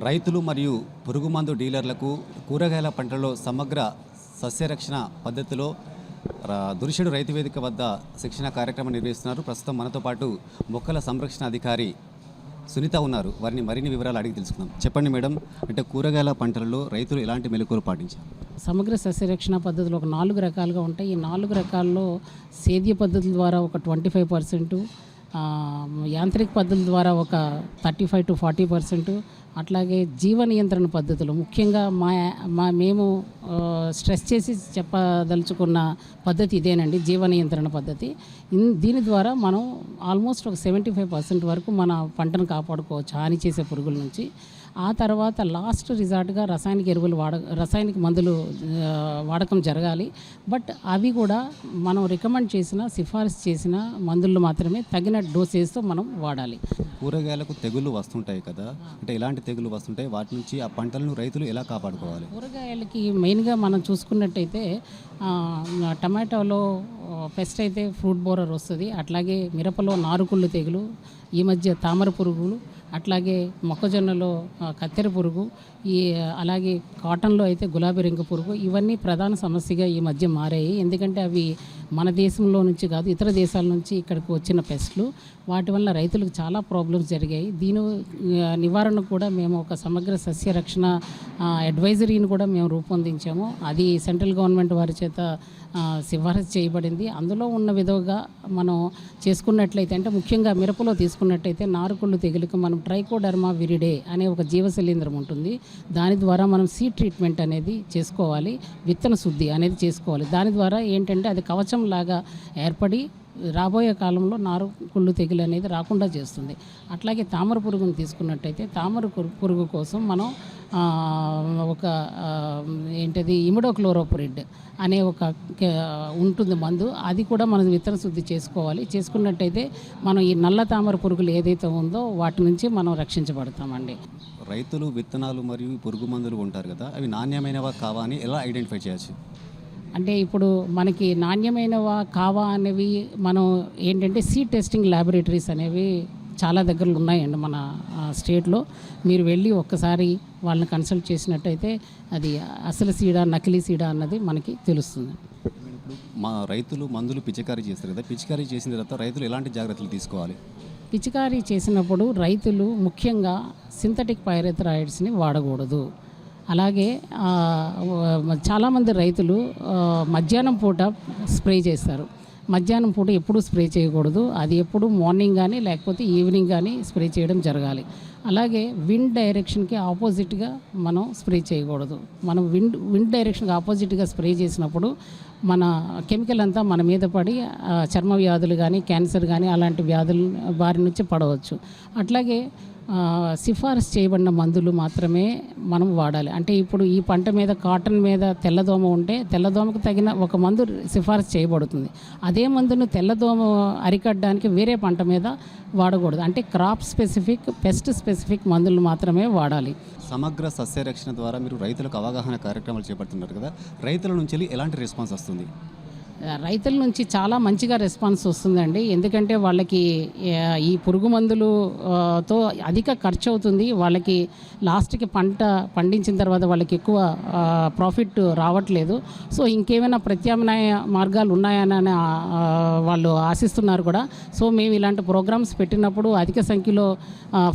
రైతులు మరియు పురుగుమందు డీలర్లకు కూరగాయల పంటలో సమగ్ర సస్యరక్షణ పద్ధతిలో రా- దురిషుడు రైతు వేదిక వద్ద శిక్షణ కార్యక్రమం నిర్వహిస్తున్నారు. ప్రస్తుతం మనతో పాటు మొక్కల సంరక్షణ అధికారి సునీత ఉన్నారు. వారిని మరిన్ని వివరాలు అడిగి తెలుసుకుందాం. చెప్పండి మేడం అంటే కూరగాయల పంటలలో రైతులు ఎలాంటి మెలకువలు పాటించారు? సమగ్ర సస్యరక్షణ పద్ధతులు ఒక నాలుగు రకాలుగా ఉంటాయి. ఈ నాలుగు రకాల్లో సేద్య పద్ధతుల ద్వారా ఒక ట్వంటీ ఫైవ్ పర్సెంట్ యాంత్రిక పద్ధతుల ద్వారా ఒక thirty five to forty percent అట్లాగే జీవ నియంత్రణ పద్ధతులు ముఖ్యంగా మా మా మేము స్ట్రెస్ చేసి చెప్పదలుచుకున్న పద్ధతి ఇదేనండి జీవ నియంత్రణ పద్ధతి. దీని ద్వారా మనం ఆల్మోస్ట్ ఒక సెవెంటీ ఫైవ్ పర్సెంట్ వరకు మన పంటను కాపాడుకోవచ్చు హాని చేసే పురుగుల నుంచి. ఆ తర్వాత లాస్ట్ రిజార్ట్గా రసాయనిక ఎరువులు వాడ రసాయనిక మందులు వాడకం జరగాలి. బట్ అవి కూడా మనం రికమెండ్ చేసిన సిఫారసు చేసిన మందులు మాత్రమే తగిన డోసేజ్తో మనం వాడాలి. కూరగాయలకు తెగుళ్ళు వస్తుంటాయి కదా. అంటే ఎలాంటి తెగులు వస్తుంటాయి? వాటి నుంచి ఆ పంటలను రైతులు ఎలా కాపాడుకోవాలి? కూరగాయలకి మెయిన్గా మనం చూసుకున్నట్టయితే టమాటోలో పెస్ట్ అయితే ఫ్రూట్ బోరర్ వస్తుంది. అట్లాగే మిరపలో నారుకుళ్ళు తెగులు ఈ మధ్య తామర పురుగులు అట్లాగే మొక్కజొన్నలో కత్తెర పురుగు ఈ అలాగే కాటన్లో అయితే గులాబీ రింగ పురుగు ఇవన్నీ ప్రధాన సమస్యగా ఈ మధ్య మారాయి. ఎందుకంటే అవి మన దేశంలో నుంచి కాదు ఇతర దేశాల నుంచి ఇక్కడికి వచ్చిన పెస్ట్లు. వాటి వల్ల రైతులకు చాలా ప్రాబ్లమ్స్ జరిగాయి. దీని నివారణ నివారణకు కూడా మేము ఒక సమగ్ర సస్య రక్షణ అడ్వైజరీని కూడా మేము రూపొందించాము. అది సెంట్రల్ గవర్నమెంట్ వారి చేత సిఫారసు చేయబడింది. అందులో ఉన్న విధంగా మనం చేసుకున్నట్లయితే అంటే ముఖ్యంగా మిరపలో తీసుకున్నట్టయితే నారుకుళ్ళు తెగులుకు మనం ట్రైకోడర్మా విరిడే అనే ఒక జీవశిలీంద్రం ఉంటుంది. దాని ద్వారా మనం సీ ట్రీట్మెంట్ అనేది చేసుకోవాలి. విత్తన శుద్ధి అనేది చేసుకోవాలి. దాని ద్వారా ఏంటంటే అది కవచం లాగా ఏర్పడి రాబోయే కాలంలో నారు కుళ్ళు తెగులు అనేది రాకుండా చేస్తుంది. అట్లాగే తామర పురుగును తీసుకున్నట్టయితే తామర పురుగు కోసం మనం ఒక ఏంటది ఇమిడోక్లోరోపురిడ్ అనే ఒక ఉంటుంది మందు. అది కూడా మనం విత్తన శుద్ధి చేసుకోవాలి. చేసుకున్నట్టయితే మనం ఈ నల్ల తామర పురుగులు ఏదైతే ఉందో వాటి నుంచి మనం రక్షించబడతామండి. రైతులు విత్తనాలు మరియు పురుగు మందులు ఉంటారు కదా అవి నాణ్యమైనవా కావా అని ఎలా ఐడెంటిఫై చేయొచ్చు? అంటే ఇప్పుడు మనకి నాణ్యమైనవా కావా అనేవి మనం ఏంటంటే సీ టెస్టింగ్ ల్యాబొరేటరీస్ అనేవి చాలా దగ్గరలో ఉన్నాయండి మన స్టేట్లో. మీరు వెళ్ళి ఒక్కసారి వాళ్ళని కన్సల్ట్ చేసినట్టయితే అది అసలు సీడా నకిలీ సీడా అన్నది మనకి తెలుస్తుంది. ఇప్పుడు మా రైతులు మందులు పిచికారీ చేస్తారు కదా పిచికారీ చేసిన తర్వాత రైతులు ఎలాంటి జాగ్రత్తలు తీసుకోవాలి? పిచికారీ చేసినప్పుడు రైతులు ముఖ్యంగా సింథటిక్ పైరెథరాయిడ్స్ని వాడకూడదు. అలాగే చాలామంది రైతులు మధ్యాహ్నం పూట స్ప్రే చేస్తారు. మధ్యాహ్నం పూట ఎప్పుడు స్ప్రే చేయకూడదు. అది ఎప్పుడు మార్నింగ్ కానీ లేకపోతే ఈవినింగ్ కానీ స్ప్రే చేయడం జరగాలి. అలాగే విండ్ డైరెక్షన్కి ఆపోజిట్గా మనం స్ప్రే చేయకూడదు. మనం విండ్ విండ్ డైరెక్షన్కి ఆపోజిట్గా స్ప్రే చేసినప్పుడు మన కెమికల్ అంతా మన మీద పడి చర్మ వ్యాధులు కానీ క్యాన్సర్ కానీ అలాంటి వ్యాధుల బారి నుంచి పడవచ్చు. అట్లాగే సిఫారసు చేయబడిన మందులు మాత్రమే మనం వాడాలి. అంటే ఇప్పుడు ఈ పంట మీద కాటన్ మీద తెల్లదోమ ఉంటే తెల్లదోమకు తగిన ఒక మందు సిఫారసు చేయబడుతుంది. అదే మందును తెల్లదోమ అరికట్టడానికి వేరే పంట మీద వాడకూడదు. అంటే క్రాప్ స్పెసిఫిక్ పెస్ట్ స్పెసిఫిక్ మందులు మాత్రమే వాడాలి. సమగ్ర సస్యరక్షణ ద్వారా మీరు రైతులకు అవగాహన కార్యక్రమాలు చేపడుతున్నారు కదా రైతుల నుంచి ఎలాంటి రెస్పాన్స్ వస్తుంది? రైతుల నుంచి చాలా మంచిగా రెస్పాన్స్ వస్తుందండి. ఎందుకంటే వాళ్ళకి ఈ పురుగు మందులు తో అధిక ఖర్చు అవుతుంది. వాళ్ళకి లాస్ట్కి పంట పండించిన తర్వాత వాళ్ళకి ఎక్కువ ప్రాఫిట్ రావట్లేదు. సో ఇంకేమైనా ప్రత్యామ్నాయ మార్గాలు ఉన్నాయని వాళ్ళు ఆశిస్తున్నారు కూడా. సో మేము ఇలాంటి ప్రోగ్రామ్స్ పెట్టినప్పుడు అధిక సంఖ్యలో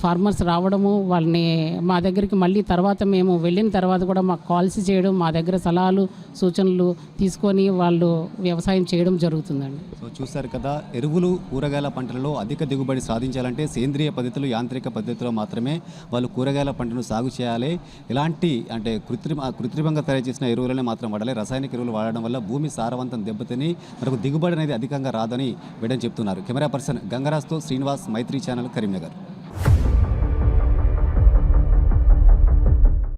ఫార్మర్స్ రావడము వాళ్ళని మా దగ్గరికి మళ్ళీ తర్వాత మేము వెళ్ళిన తర్వాత కూడా మాకు కాల్స్ చేయడం మా దగ్గర సలహాలు సూచనలు తీసుకొని వాళ్ళు వ్యవసాయం చేయడం జరుగుతుందండి. సో చూశారు కదా ఎరువులు కూరగాయల పంటలలో అధిక దిగుబడి సాధించాలంటే సేంద్రియ పద్ధతులు యాంత్రిక పద్ధతిలో మాత్రమే వాళ్ళు కూరగాయల పంటను సాగు చేయాలి. ఎలాంటి అంటే కృత్రిమ కృత్రిమంగా తయారు చేసిన ఎరువులనే మాత్రం వాడాలి. రసాయనిక ఎరువులు వాడడం వల్ల భూమి సారవంతం దెబ్బతిని మనకు దిగుబడి అనేది అధికంగా రాదని వేయడం చెప్తున్నారు. కెమెరా పర్సన్ గంగరాజ్తో శ్రీనివాస్ మైత్రి ఛానల్ కరీంనగర్.